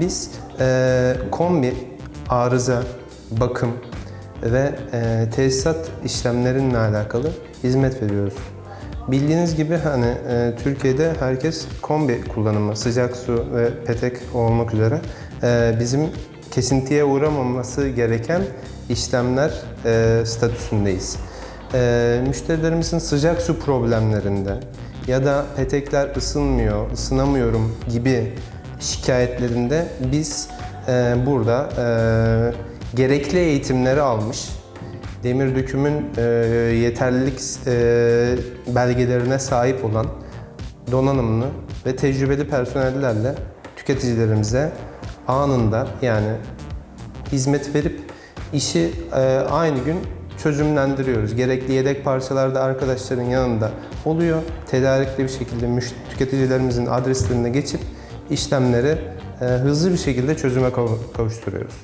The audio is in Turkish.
Biz e, kombi, arıza, bakım ve e, tesisat işlemlerinle alakalı hizmet veriyoruz. Bildiğiniz gibi hani e, Türkiye'de herkes kombi kullanımı, sıcak su ve petek olmak üzere e, bizim kesintiye uğramaması gereken işlemler e, statüsündeyiz. E, müşterilerimizin sıcak su problemlerinde ya da petekler ısınmıyor, ısınamıyorum gibi şikayetlerinde biz e, burada e, gerekli eğitimleri almış, demir dökümün e, yeterlilik e, belgelerine sahip olan donanımlı ve tecrübeli personellerle tüketicilerimize anında yani hizmet verip işi e, aynı gün çözümlendiriyoruz. Gerekli yedek parçalar da arkadaşların yanında oluyor. Tedarikli bir şekilde tüketicilerimizin adreslerine geçip işlemleri e, hızlı bir şekilde çözüme kav- kavuşturuyoruz.